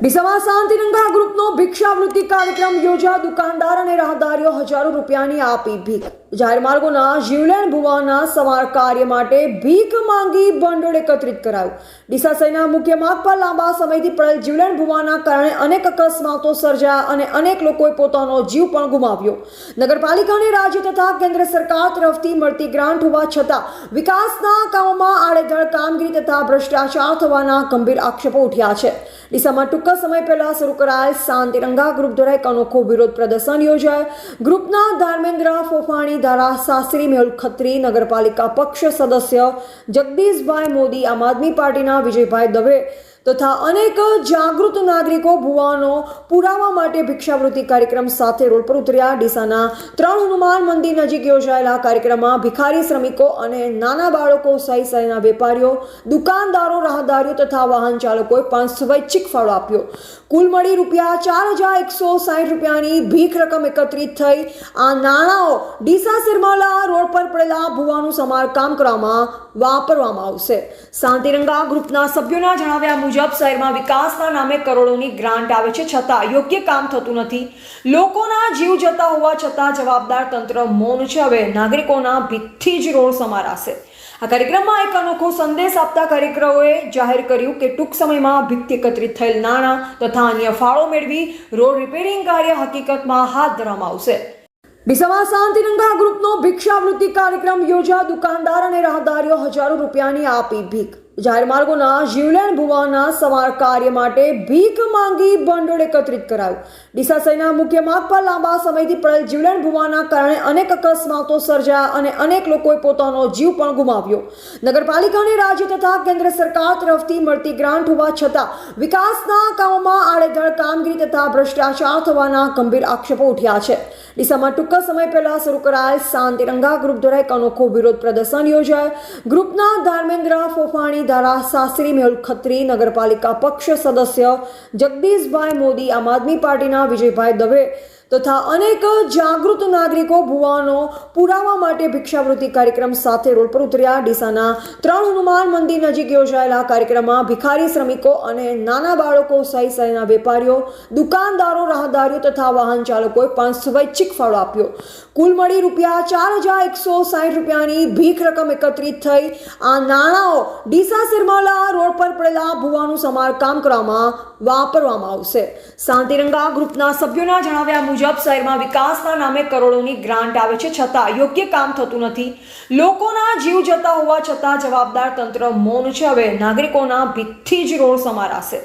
ડીસામાં શાંતિરંગા ગ્રુપનો ભિક્ષાવૃત્તિ કાર્યક્રમ યોજા દુકાનદાર અને રાહદારીઓ હજારો રૂપિયાની આપી ભીખ. જાહેર માર્ગોના જીવલેણ ભુવાના સવાર કાર્ય માટે ભીખ માંગી ભંડોળ એકત્રિત કરાયું. ડીસા સૈના મુખ્ય માર્ગ પર લાંબા સમયથી પડેલ જીવલેણ ભુવાના કારણે અનેક અકસ્માતો સર્જાયા અને અનેક લોકોએ પોતાનો જીવ પણ ગુમાવ્યો. નગરપાલિકાને રાજ્ય તથા કેન્દ્ર સરકાર તરફથી મળતી ગ્રાન્ટ હોવા છતાં વિકાસના કામોમાં આડેધડ કામગીરી તથા ભ્રષ્ટાચાર થવાના ગંભીર આક્ષેપો ઉઠ્યા છે. ડીસામાં ટૂંકા સમય પહેલા શરૂ કરાયેલ શાંતિરંગા ગ્રુપ દ્વારા એક અનોખો વિરોધ પ્રદર્શન યોજાય. ગ્રુપના ધર્મેન્દ્ર ફોફાણી ધારા શાસ્ત્રી મેહુલ ખત્રી, નગરપાલિકા પક્ષ સદસ્ય જગદીશભાઈ મોદી, આમ આદમી પાર્ટીના વિજયભાઈ દવે તથા અનેક જાગૃત નાગરિકો ભુવાનો પુરાવા માટે ભિક્ષાવૃત્તિ કાર્યક્રમ સાથે રોડ પર ઉતર્યા. ડીસાના ત્રણ હનુમાન મંદિર નજીક યોજાયેલા કાર્યક્રમમાં ભિખારી શ્રમિકો અને નાના બાળકો સહી સહીના વેપારીઓ, દુકાનદારો, રાહદારીઓ તથા વાહન ચાલકોએ પણ સ્વૈચ્છિક ફાળો આપ્યો. કુલ મળી રૂપિયા ચાર હજાર એકસો સાઠ રૂપિયાની ભીખ રકમ એકત્રિત થઈ. આ નાણાંઓ ડીસા સિરમાલા રોડ પર પડેલા ભુવાનું સમારકામ કરવામાં વાપરવામાં આવશે. શાંતિરંગા ગ્રુપના સભ્યોના જણાવ્યા મુજબ શહેરમાં વિકાસના નામે કરોડોની ગ્રાન્ટ આવે છે છતાં યોગ્ય કામ થતું નથી. લોકોના જીવ જતા હોવા છતાં જવાબદાર તંત્ર મૌન છે. હવે નાગરિકોના ભીતથી જ રોડ સમારાશે. આ કાર્યક્રમમાં એક અનોખો સંદેશ આપતા કાર્યક્રમોએ જાહેર કર્યું કે ટૂંક સમયમાં ભીખથી એકત્રિત થયેલ નાણાં તથા અન્ય ફાળો મેળવી રોડ રિપેરિંગ કાર્ય હકીકતમાં હાથ ધરવામાં આવશે. ડીસામાં શાંતિરંગા ગ્રુપનો ભિક્ષાવૃત્તિ કાર્યક્રમ યોજા દુકાનદાર અને રાહદારીઓ હજારો રૂપિયાની આપી ભીખ. જાહેર માર્ગોના જીવલેણ ભુવાના સમાર કાર્ય માટે ભીખ માંગી ભંડોળ એકત્રિત કરાયું. ડીસા શહેરના મુખ્ય માર્ગ પર લાંબા સમયથી પડેલ જીવલેણ ભુવાના કારણે અનેક અકસ્માતો સર્જાયા અને અનેક લોકોએ પોતાનો જીવ પણ ગુમાવ્યો. નગરપાલિકા અને રાજ્ય તથા કેન્દ્ર સરકાર તરફથી મળતી ગ્રાન્ટ હોવા છતાં વિકાસના કામોમાં આડેધડ કામગીરી તથા ભ્રષ્ટાચાર થવાના ગંભીર આક્ષેપો ઉઠ્યા છે. ડીસામાં ટૂંક સમય પહેલા શરૂ કરાયેલ શાંતિરંગા ગ્રુપ દ્વારા એક અનોખો વિરોધ પ્રદર્શન યોજાય. ગ્રુપના ધર્મેન્દ્ર ફોફાણી શાસ્ત્રી મેહુલ ખત્રી નગરપાલિકા પક્ષ સદસ્ય જગદીશભાઈ મોદી આમ આદમી પાર્ટીના વિજયભાઈ દવે તથા અનેક જાગૃત નાગરિકો ભુવાનો પુરાવા માટે ભિક્ષાવૃત્તિ કાર્યક્રમ સાથે રોડ પર ઉતર્યા. ડીસાના ત્રણ હનુમાન મંદિર નજીક યોજાયેલા કાર્યક્રમમાં ભિખારી શ્રમિકો અને નાના બાળકો સહિત શહેરના વેપારીઓ, દુકાનદારો, રાહદારીઓ તથા વાહન ચાલકોએ પણ સ્વૈચ્છિક ફાળો આપ્યો. કુલ મળી રૂપિયા ચાર હજાર એકસો સાઠ રૂપિયાની ભીખ રકમ એકત્રિત થઈ. આ નાણાંઓ ડીસા સિરમાલા રોડ પર પડેલા ભુવાનું સમારકામ કરવામાં વાપરવામાં આવશે. શાંતિરંગા ગ્રુપના સભ્યોના જણાવ્યા મુજબ શહેરમાં વિકાસના નામે કરોડોની ગ્રાન્ટ આવે છે છતાં યોગ્ય કામ થતું નથી. લોકોના જીવ જતા હોવા છતાં જવાબદાર તંત્ર મૌન છે. હવે નાગરિકોના ભીતથી જ રોડ સમારાશે.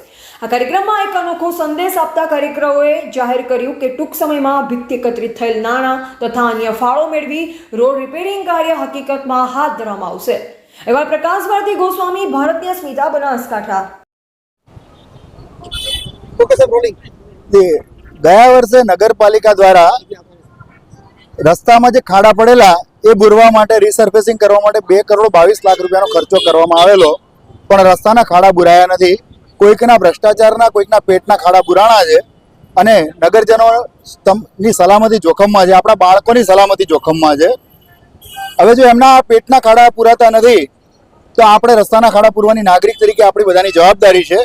આ કાર્યક્રમમાં એક અનોખો સંદેશ આપતા કાર્યક્રમોએ જાહેર કર્યું કે ટૂંક સમયમાં ભીખથી એકત્રિત થયેલ નાણાં તથા અન્ય ફાળો મેળવી રોડ રિપેરિંગ કાર્ય હકીકતમાં હાથ ધરવામાં આવશે. એવા પ્રકાશ ભારતી ગોસ્વામી ભારતીય સ્મિતા બનાસકાંઠા. ગયા વર્ષે નગરપાલિકા દ્વારા રસ્તામાં જે ખાડા પડેલા, એ બુરવા માટે રિસર્ફેસિંગ કરવા માટે બે કરોડ બાવીસ લાખ રૂપિયાનો ખર્ચો કરવામાં આવેલો. પણ રસ્તાના ખાડા બુરાયા નથી. કોઈકના ભ્રષ્ટાચારના, કોઈકના પેટના ખાડા બુરાણા છે. અને નગરજનો તમ- સલામતી જોખમમાં છે. આપણા બાળકોની સલામતી જોખમમાં છે. હવે જો એમના પેટના ખાડા પુરાતા નથી, તો આપણે રસ્તાના ખાડા પૂરવાની નાગરિક તરીકે આપણી બધાની જવાબદારી છે.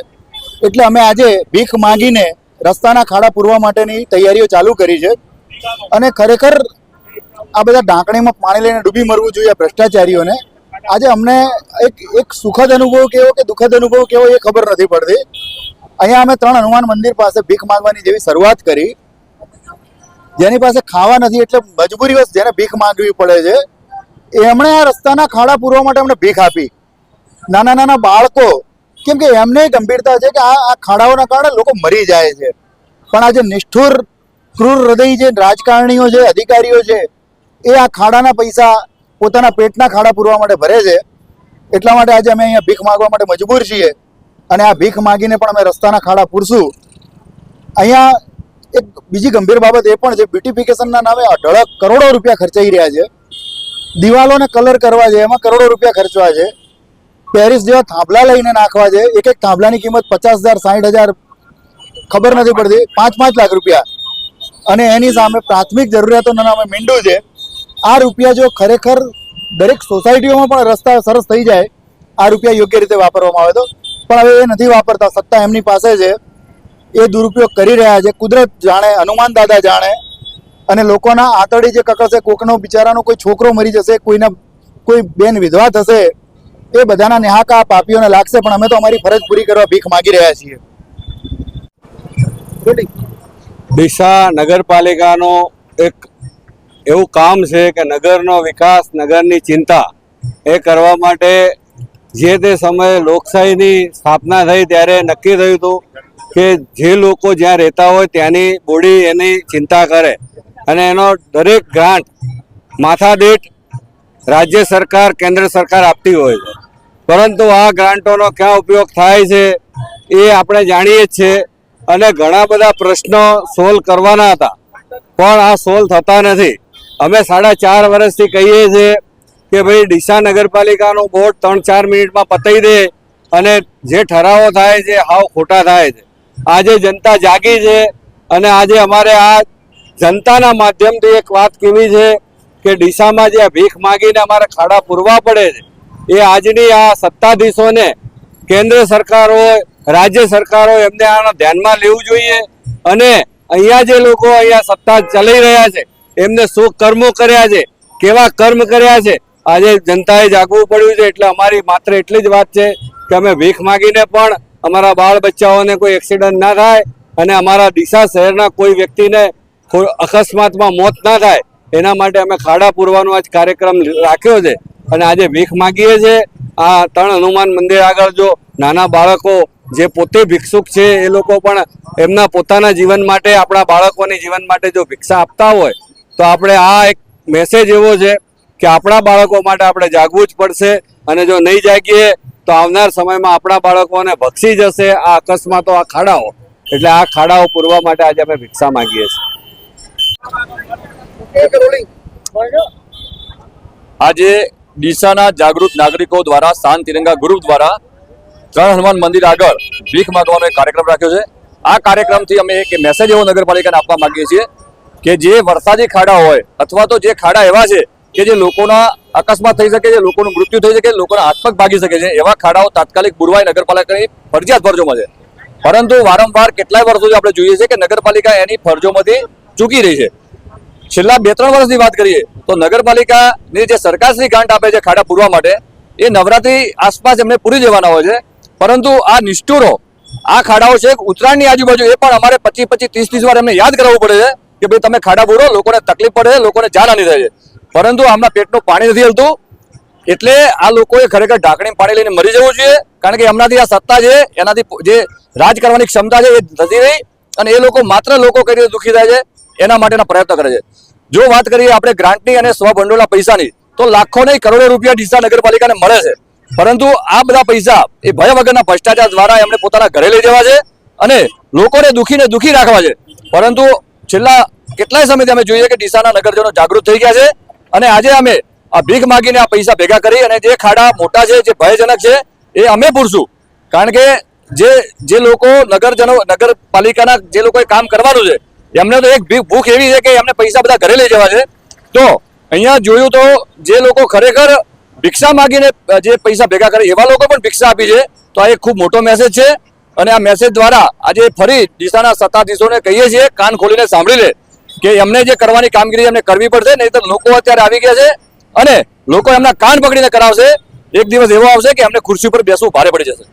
એટલે અમે આજે ભીખ માંગીને રસ્તાના ખાડા પૂરવા માટેની તૈયારીઓ ચાલુ કરી છે. અને ખરેખર આ બધા ઢાંકણીમાં પાણી લઈને ડૂબી મરવું જોઈએ ભ્રષ્ટાચારીઓને. આજે અમને એક એક સુખદ અનુભવ કેવો કે દુઃખદ અનુભવ કેવો એ ખબર નથી પડતી. અહીંયા અમે ત્રણ હનુમાન મંદિર પાસે ભીખ માંગવાની જેવી શરૂઆત કરી. જેની પાસે ખાવા નથી એટલે મજબૂરીવશ જેને ભીખ માંગવી પડે છે. એમણે આ રસ્તાના ખાડા પૂરવા માટે અમને ભીખ આપી. નાના નાના બાળકો કેમ કે એમને ગંભીરતા છે કે આ આ ખાડાઓના કારણે લોકો મરી જાય છે. પણ આ જે નિષ્ઠુર, ક્રૂર હૃદય જે રાજકારણીઓ છે, અધિકારીઓ છે, એ આ ખાડાના પૈસા પોતાના પેટના ખાડા પૂરવા માટે ભરે છે. એટલા માટે આજે અમે અહીંયા ભીખ માંગવા માટે મજબૂર છીએ. અને આ ભીખ માંગીને પણ અમે રસ્તાના ખાડા પૂરશું. અહીંયા એક બીજી ગંભીર બાબત એ પણ છે, બ્યુટિફિકેશનના નામે અઢળક કરોડો રૂપિયા ખર્ચાઈ રહ્યા છે. દિવાલોને કલર કરવા છે, એમાં કરોડો રૂપિયા ખર્ચવા છે. પેરિસ જેવા થાંભલા લઈને નાખવા છે. એક એક થાંભલાની કિંમત પચાસ હજાર સાઠ હજાર ખબર નથી પડતી. પાંચ પાંચ લાખ રૂપિયા. અને એની સામે પ્રાથમિક જરૂરિયાતોના નામે મીંડું છે. આ રૂપિયા જો ખરેખર દરેક સોસાયટીઓમાં પણ રસ્તા સરસ થઈ જાય, આ રૂપિયા યોગ્ય રીતે વાપરવામાં આવે તો. પણ હવે એ નથી વાપરતા. સત્તા એમની પાસે છે. એ દુરુપયોગ કરી રહ્યા છે. કુદરત જાણે, હનુમાન દાદા જાણે. અને લોકોના આંતરડી જે કકડશે કોકનો બિચારાનો કોઈ છોકરો મરી જશે, કોઈના, કોઈ બેન વિધવા થશે એ બધાના નેહાકા પાપીઓને લાગશે પણ અમે તો અમારી ફરજ પૂરી કરવા ભીખ માગી રહ્યા છીએ. ડીસા નગરપાલિકાનો એક એવું કામ છે કે નગરનો વિકાસ નગરની ચિંતા એ કરવા માટે જે તે સમયે લોકશાહીની સ્થાપના થઈ ત્યારે નક્કી થયું હતું કે જે લોકો જ્યાં રહેતા હોય ત્યાંની બોડી એની ચિંતા કરે. અને એનો દરેક ગ્રાન્ટ માથાદીઠ રાજ્ય સરકાર કેન્દ્ર સરકાર આપતી હોય. છે પરંતુ આ ગ્રાન્ટોનો ક્યાં ઉપયોગ થાય છે એ આપણે જાણીએ જ છીએ અને ઘણા બધા પ્રશ્નો સોલ્વ કરવાના હતા. પણ આ સોલ્વ થતા નથી. અમે સાડા ચાર વર્ષથી કહીએ છીએ કે ભાઈ ડીસા નગરપાલિકાનું બોર્ડ ત્રણ ચાર મિનિટમાં પતાવી દે અને જે ઠરાવો થાય છે હાવ ખોટા થાય છે. આજે જનતા જાગી છે અને આજે અમારે આ જનતાના માધ્યમથી એક વાત કેવી છે કે ડીસામાં જે ભીખ માગીને અમારે ખાડા પૂરવા પડે છે. એ આજની આ સત્તાધીશોને કેન્દ્ર સરકાર હોય રાજ્ય સરકાર હોય એમને આને ધ્યાનમાં લેવું જોઈએ અને અહીંયા જે લોકો અહીંયા સત્તા ચલાવી રહ્યા છે, એમને શું કર્મો કર્યા છે, કેવા કર્મ કર્યા છે, આજે જનતાએ જાગવું પડ્યું છે, એટલે અમારી માત્ર એટલી જ વાત છે કે અમે ભીખ માગીને પણ અમારા બાળ બચ્ચાઓને કોઈ એક્સિડન્ટ ના થાય અને અમારા ડીસા શહેરના કોઈ વ્યક્તિને અકસ્માતમાં મોત ના થાય, એના માટે અમે ખાડા પૂરવાનો આજ કાર્યક્રમ રાખ્યો છે. અને આજે ભીખ માગીએ છીએ આ ત્રણ હનુમાન મંદિર આગળ જો નાના બાળકો જે પોતે ભિક્ષુક છે એ લોકો પણ એમના પોતાના જીવન માટે આપણા બાળકોની જીવન માટે જો ભિક્ષા આપતા હોય તો આપણે આ એક મેસેજ એવો છે કે આપણા બાળકો માટે આપણે જાગવું જ પડશે. અને જો નહીં જાગીએ તો આવનાર સમયમાં આપણા બાળકોને ભક્ષી જશે આ અકસ્માતો આ ખાડાઓ. એટલે આ ખાડાઓ પૂરવા માટે આજે અમે ભિક્ષા માંગીએ છીએ. આજે ડીસાના જાગૃત નાગરિકો દ્વારા શાંત તિરંગા ગ્રુપ દ્વારા ત્રણ હનુમાન મંદિર આગળ ભીખ માંગવાનો એક કાર્યક્રમ રાખ્યો છે. આ કાર્યક્રમથી અમે એક મેસેજ એવો નગરપાલિકાને આપવા માંગીએ છીએ કે જે વરસાદી ખાડા હોય અથવા તો જે ખાડા એવા છે કે જે લોકોના અકસ્માત થઈ શકે છે લોકોનું મૃત્યુ થઈ શકે, લોકોના હાથપગ ભાગી શકે છે, એવા ખાડાઓ તાત્કાલિક પુરવાય નગરપાલિકાની ફરજિયાત ફરજોમાં છે. પરંતુ વારંવાર કેટલાય વર્ષોથી આપણે જોઈએ છીએ કે નગરપાલિકા એની ફરજોમાંથી ચૂકી રહી છે. છેલ્લા બે ત્રણ વર્ષની વાત કરીએ, તો નગરપાલિકાની જે સરકારશ્રી ગ્રાન્ટ આપે છે ખાડા પૂરવા માટે, એ નવરાત્રી આસપાસ એમને પૂરી દેવાના હોય છે. પરંતુ આ નિષ્ઠુરો, આ ખાડાઓ છે ઉત્તરાયણની આજુબાજુ, એ પણ અમારે પચીસ પચીસ, ત્રીસ ત્રીસ વાર એમને યાદ કરાવવું પડે છે કે ભાઈ તમે ખાડા પૂરો, લોકોને તકલીફ પડે છે લોકોને જાનહાની થાય છે. પરંતુ આમના પેટનું પાણી નથી હલતું, એટલે આ લોકોએ ખરેખર ઢાંકણી પાણી લઈને મરી જવું જોઈએ, કારણ કે એમનાથી આ સત્તા છે, એનાથી જે રાજ કરવાની ક્ષમતા છે, એ નથી રહી, અને એ લોકો માત્ર લોકો કઈ રીતે દુઃખી થાય છે, એના માટેના પ્રયત્ન કરે છે. જો વાત કરીએ આપણે ગ્રાન્ટની અને સ્વભંડોળના પૈસાની, તો લાખો નહીં કરોડો રૂપિયા ડીસા નગરપાલિકાને મળે છે. પરંતુ આ બધા પૈસા એ ભય વગરના ભ્રષ્ટાચાર દ્વારા એમને પોતાના ઘરે લઈ જવા છે અને લોકોને દુખીને દુઃખી રાખવા છે. પરંતુ છેલ્લા કેટલાય સમયથી અમે જોઈએ કે ડીસાના નગરજનો જાગૃત થઈ ગયા છે અને આજે અમે આ ભીખ માગીને આ પૈસા ભેગા કરી અને જે ખાડા મોટા છે, જે ભયજનક છે, એ અમે પૂરશું. કારણ કે જે જે લોકો નગરજનો નગરપાલિકાના જે લોકોએ કામ કરવાનું છે એમને તો એક ભૂખ એવી છે કે એમને પૈસા બધા ઘરે લઈ જવા છે. તો અહીંયા જોયું તો જે લોકો ખરેખર ભિક્ષા માંગીને જે પૈસા ભેગા કરે, એવા લોકો પણ ભિક્ષા આપી છે. તો આ એક ખૂબ મોટો મેસેજ છે અને આ મેસેજ દ્વારા આજે ફરી દિશાના સત્તાધીશોને કહીએ છીએ, કાન ખોલીને સાંભળી લે કે એમને જે કરવાની કામગીરી એમને કરવી પડશે, નહીં તો લોકો અત્યારે આવી ગયા છે અને લોકો એમના કાન પકડીને કરાવશે. એક દિવસ એવો આવશે કે એમને ખુરશી પર બેસવું ભારે પડી જશે.